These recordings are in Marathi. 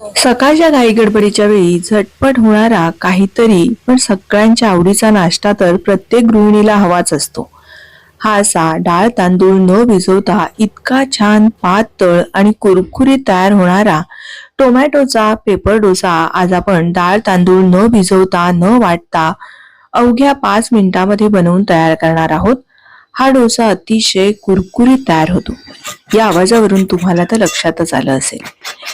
सकाळच्या घाई गडबडीच्या वेळी झटपट होणारा काहीतरी पण सगळ्यांच्या आवडीचा नाश्ता तर प्रत्येक गृहिणीला हवाच असतो. हा असा डाळ तांदूळ न भिजवता इतका छान पातळ आणि कुरकुरीत तयार होणारा टोमॅटोचा पेपर डोसा आज आपण डाळ तांदूळ न भिजवता न वाटता अवघ्या पाच मिनिटांमध्ये बनवून तयार करणार आहोत. हा डोसा अतिशय कुरकुरीत तयार होतो. या आवाजावरून तुम्हाला तर लक्षातच आलं असेल.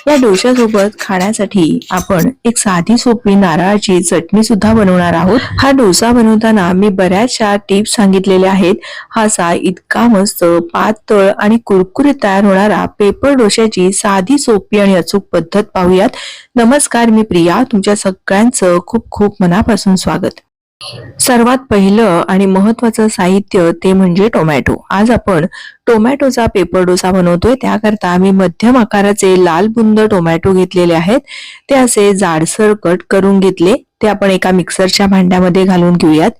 या डोश्यासोबत खाण्यासाठी आपण एक साधी सोपी नारळाची चटणी सुद्धा बनवणार आहोत. हा डोसा बनवताना मी बऱ्याचशा टिप्स सांगितलेल्या आहेत. हा सा इतका मस्त पातळ आणि कुरकुरीत तयार होणारा पेपर डोश्याची साधी सोपी आणि अचूक पद्धत पाहूयात. नमस्कार मी प्रिया तुमच्या सगळ्यांचं खूप खूप मनापासून स्वागत. सर्वात पहिलं आणि महत्वाचं साहित्य ते म्हणजे टोमॅटो. आज आपण टोमॅटोचा पेपर डोसा बनवतोय. त्याकरता आम्ही मध्यम आकाराचे लाल बुंद टोमॅटो घेतलेले आहेत. ते असे जाडसर कट करून घेतले. ते आपण एका मिक्सरच्या भांड्यामध्ये घालून घेऊयात.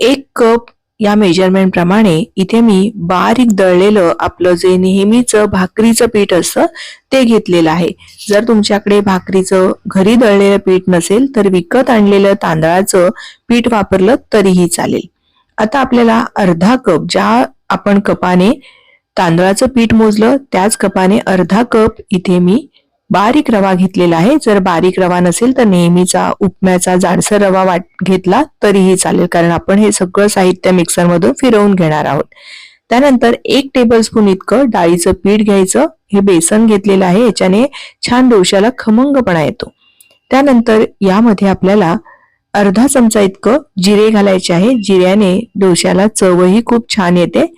एक कप या मेजरमेंट प्रमाणे इथे मी बारीक दळलेलं आपलं जे नेहमीचं भाकरीचं पीठ असतं ते घेतलेलं आहे. जर तुमच्याकडे भाकरीचं घरी दळलेलं पीठ नसेल तर विकत आणलेलं तांदळाचं पीठ वापरलं तरीही चालेल. आता आपल्याला अर्धा कप ज्या आपण कपाने तांदळाचं पीठ मोजलं त्याच कपाने अर्धा कप इथे मी बारीक रवा घेतलेला आहे. जर बारीक रवा नसेल तर नेहमीचा उपम्याचा जाडसर रवा वाट घेतला तरीही चालेल. कारण आपण हे सगळं साहित्य मिक्सर मधून फिरवून घेणार आहोत. त्यानंतर एक टेबलस्पून इतकं डाळीचं पीठ घ्यायचं. हे बेसन घेतलेलं आहे. याच्याने छान डोश्याला खमंगपणा येतो. त्यानंतर यामध्ये आपल्याला अर्धा चमचा इतकं जिरे घालायचे आहे. जिऱ्याने डोश्याला चवही खूप छान येते.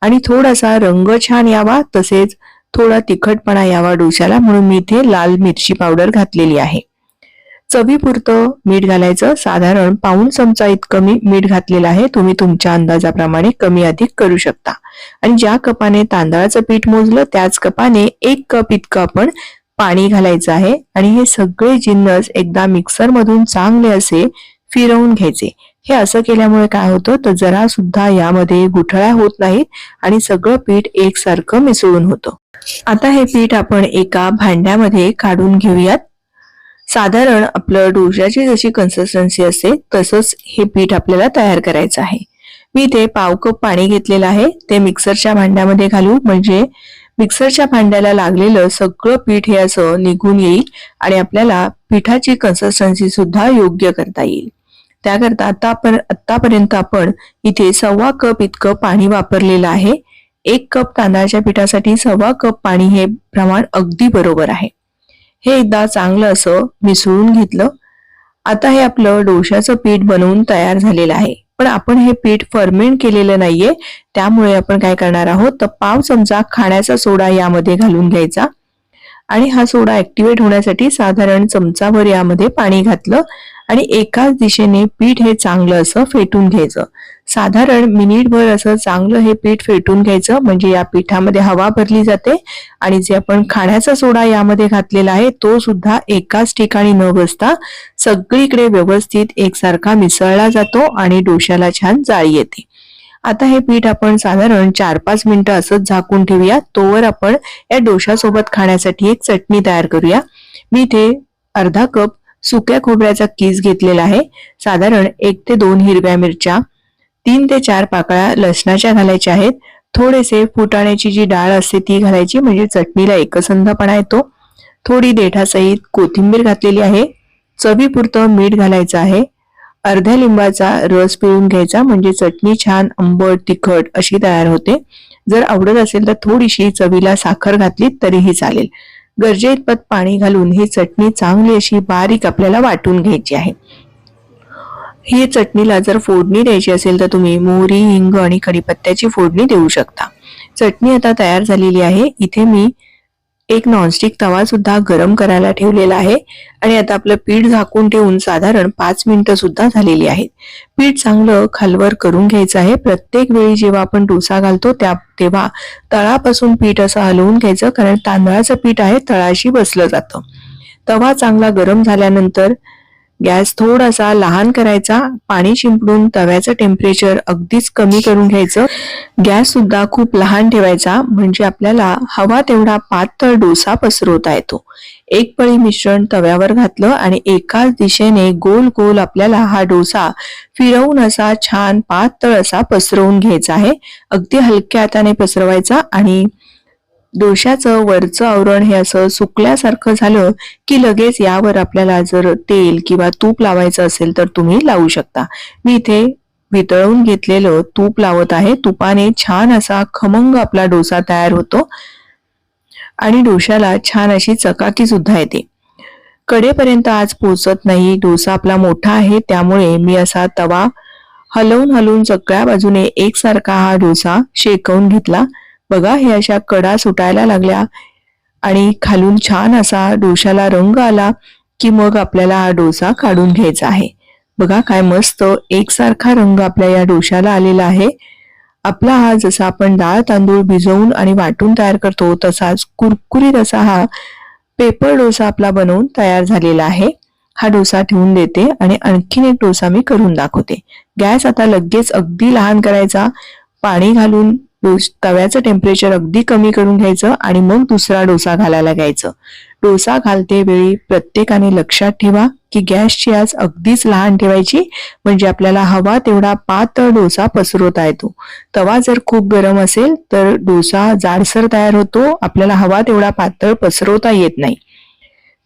आणि थोडासा रंग छान यावा. तसेच थोडा तिखटपणा यावा डोश्याला म्हणून मी इथे लाल मिरची पावडर घातलेली आहे. चवीपुरतं मीठ घालायचं. साधारण पाऊण चमचा इतकं मी मीठ घातलेलं आहे. तुम्ही तुमच्या अंदाजाप्रमाणे कमी अधिक करू शकता. आणि ज्या कपाने तांदळाचं पीठ मोजलं त्याच कपाने एक कप इतकं आपण पाणी घालायचं आहे. आणि हे सगळे जिन्नस एकदा मिक्सर मधून चांगले असे फिरवून घ्यायचे. हे असं केल्यामुळे काय होतं? तर जरा सुद्धा यामध्ये गुठळ्या होत नाहीत आणि सगळं पीठ एकसारखं मिसळून होतं. आता हे पीठ आपण एका भांड्यामध्ये काढून घेऊयात. साधारण आपलं डोशाची जशी कन्सिस्टन्सी असते तसंच हे पीठ आपल्याला तयार करायचं आहे. मी इथे पाव कप पाणी घेतलेलं आहे. ते मिक्सरच्या भांड्यामध्ये घालू. म्हणजे मिक्सरच्या भांड्याला लागलेलं सगळं पीठ हे असं निघून येईल आणि आपल्याला पिठाची कन्सिस्टन्सी सुद्धा योग्य करता येईल. त्याकरता आता आपण आतापर्यंत आपण इथे सव्वा कप इतकं पाणी वापरलेलं आहे. एक कप तांदळाच्या पिठासाठी सव्वा कप पाणी हे प्रमाण अगदी बरोबर आहे. हे एकदा चांगलं असं मिसळून घेतलं. आता हे आपलं डोशाचं पीठ बनवून तयार झालेलं आहे. पण आपण हे पीठ फर्मेंट केलेलं नाहीये. त्यामुळे आपण काय करणार आहोत? तर पाव चमचा खाण्याचा सोडा यामध्ये घालून घ्यायचा. आणि हा सोडा ऍक्टिव्हेट होण्यासाठी साधारण चमचाभर यामध्ये पाणी घातलं. आणि एकाच दिशेने पीठ हे चांगलं असं फेटून घ्यायचं. साधारण मिनिटभर असं चांगलं हे पीठ फेटून घ्यायचं. म्हणजे या पिठामध्ये हवा भरली जाते. आणि जे आपण खाण्याचा सोडा यामध्ये घातलेला आहे तो सुद्धा एकाच ठिकाणी न बसता सगळीकडे व्यवस्थित एकसारखा मिसळला जातो आणि डोश्याला छान जाळी येते. आता हे पीठ आपण साधारण चार पाच मिनिटं असंच झाकून ठेवूया. तोवर आपण या डोशासोबत खाण्यासाठी एक चटणी तयार करूया. मी इथे अर्धा कप सुक्या खोबऱ्याचा किस घेतलेला आहे. साधारण एक ते दोन हिरव्या मिरच्या. तीन ते चार पाकळ्या लसणाच्या घालायच्या आहेत. थोडेसे फुटाण्याची जी डाळ असते ती घालायची म्हणजे चटणीला एकसंधपणा येतो. थोडी देठासहित कोथिंबीर घातलेली आहे. चवीपुरतं मीठ घालायचं आहे. अर्ध्या लिंबाचा रस पिळून घ्यायचा म्हणजे चटणी छान आंबट तिखट अशी तयार होते. जर आवडत असेल तर थोडीशी चवीला साखर घातली तरीही चालेल. गरजेइतपत पाणी घालून ही चटणी चांगली अशी बारीक आपल्याला वाटून घ्यायची आहे. ही चटणीला जर फोडणी द्यायची असेल तर तुम्ही मोहरी हिंग आणि कढीपत्त्याची फोडणी देऊ शकता. चटणी आता तयार झालेली आहे. इथे मी एक नॉनस्टिक तवा सुद्धा गरम करायला ठेवलेला आहे. आणि आता आपलं पीठ झाकून ठेवून साधारण पाच मिनिटं सुद्धा झालेली आहेत. पीठ चांगलं खालवर करून घ्यायचं आहे. प्रत्येक वेळी जेव्हा आपण डोसा घालतो त्या तेव्हा तळापासून पीठ असं हलवून घ्यायचं. कारण तांदळाचं पीठ आहे तळाशी बसलं जातं. तवा चांगला गरम झाल्यानंतर गॅस थोडासा लहान करायचा पाणी शिंपडून तव्याचं टेम्परेचर अगदीच कमी करून घ्यायचं. गॅस सुद्धा खूप लहान ठेवायचा म्हणजे आपल्याला हवा तेवढा पातळ डोसा पसरवता येतो. एक पळी मिश्रण तव्यावर घातलं आणि एकाच दिशेने गोल गोल आपल्याला हा डोसा फिरवून असा छान पातळ असा पसरवून घ्यायचा आहे. अगदी हलक्या हाताने पसरवायचा आणि डोशाचं वरचं आवरण हे असं सुकल्यासारखं झालं की लगेच यावर आपल्याला जर तेल किंवा तूप लावायचं असेल तर तुम्ही लावू शकता. मी इथे वितळवून घेतलेलं तूप लावत आहे. तुपाने छान असा खमंग आपला डोसा तयार होतो. आणि डोशाला छान अशी चकाकी सुद्धा येते. कडेपर्यंत आज पोचत नाही. डोसा आपला मोठा आहे. त्यामुळे मी असा तवा हलवून हलवून सगळ्या बाजूने एकसारखा हा डोसा शेकवून घेतला. बघा हे अशा कडा सुटायला लागल्या आणि खालून छान असा डोशाला रंग आला की मग आपल्याला हा डोसा काढून घ्यायचा आहे. बघा काय मस्त एकसारखा रंग आपल्या या डोशाला आलेला आहे. आपला हा जसा आपण डाळ तांदूळ भिजवून आणि वाटून तयार करतो तसाच कुरकुरीत असा हा पेपर डोसा आपला बनवून तयार झालेला आहे. हा डोसा ठेवून देते आणि आणखीन एक डोसा मी करून दाखवते. गॅस आता लगेच अगदी लहान करायचा. पाणी घालून तव्याचं टेम्परेचर अगदी कमी करून घ्यायचं आणि मग दुसरा डोसा घालायला घ्यायचं. डोसा घालते वेळी प्रत्येकाने लक्षात ठेवा की गॅसची आज अगदीच लहान ठेवायची म्हणजे आपल्याला हवा तेवढा पातळ डोसा पसरवता येतो. तवा जर खूप गरम असेल तर डोसा जाडसर तयार होतो आपल्याला हवा तेवढा पातळ पसरवता येत नाही.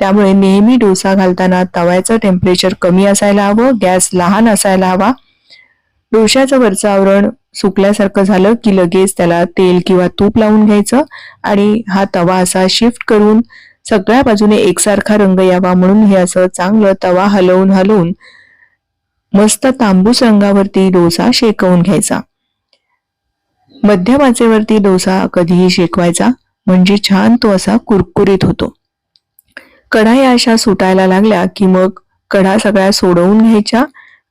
त्यामुळे नेहमी डोसा घालताना तव्याचं टेम्परेचर कमी असायला हवं गॅस लहान असायला हवा डोशाचं वरचं आवरण सुकल्यासारखं झालं की लगेच त्याला तेल किंवा तूप लावून घ्यायचं आणि हा तवा असा शिफ्ट करून सगळ्या बाजूने एकसारखा रंग यावा म्हणून हे असं चांगलं तवा हलवून हलवून मस्त तांबूस रंगावरती डोसा शेकवून घ्यायचा. मध्यमाचेवरती डोसा कधीही शेकवायचा म्हणजे छान तो असा कुरकुरीत होतो. कढा या अशा सुटायला लागल्या की मग कढा सगळ्या सोडवून घ्यायच्या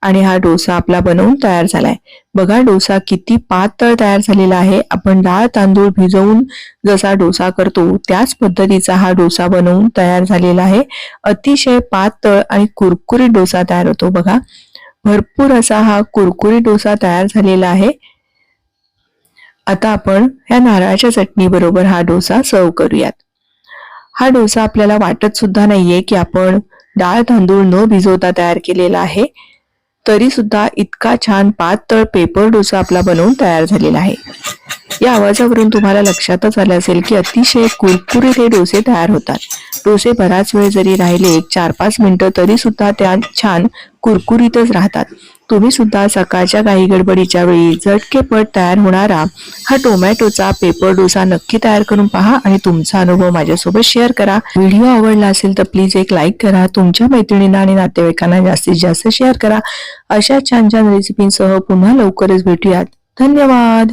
आणि हा डोसा आपला बनवून तयार झालाय. बघा डोसा किती पातळ तयार झालेला आहे. आपण डाळ तांदूळ भिजवून जसा डोसा करतो त्याच पद्धतीचा हा डोसा बनवून तयार झालेला आहे. अतिशय पातळ आणि कुरकुरीत डोसा तयार होतो बघा. भरपूर असा हा कुरकुरीत डोसा तयार झालेला आहे. आता आपण ह्या नारळाच्या चटणी बरोबर हा डोसा सर्व करूयात. हा डोसा आपल्याला वाटत सुद्धा नाहीये की आपण डाळ तांदूळ न भिजवता तयार केलेला आहे. तरी सुद्धा इतका छान पातळ पेपर डोसा आपला बनवून तयार झालेला आहे. या आवाजावरून तुम्हाला लक्षातच आलं असेल की अतिशय कुरकुरीत हे डोसे तयार होतात. डोसे बराच वेळ जरी राहिले एक चार पाच मिनिटं तरी सुद्धा त्या छान कुरकुरीतच राहतात. तुम्ही सुद्धा सकाळच्या काही गडबडीच्या वेळी झटकेपट तयार होणारा हा टोमॅटोचा पेपर डोसा नक्की तयार करून पहा आणि तुमचा अनुभव माझ्यासोबत शेअर करा. व्हिडिओ आवडला असेल तर प्लीज एक लाईक करा तुमच्या मैत्रिणींना आणि नातेवाईकांना जास्तीत जास्त शेअर करा. अशा छान छान रेसिपींसह पुन्हा लवकरच भेटूयात. धन्यवाद!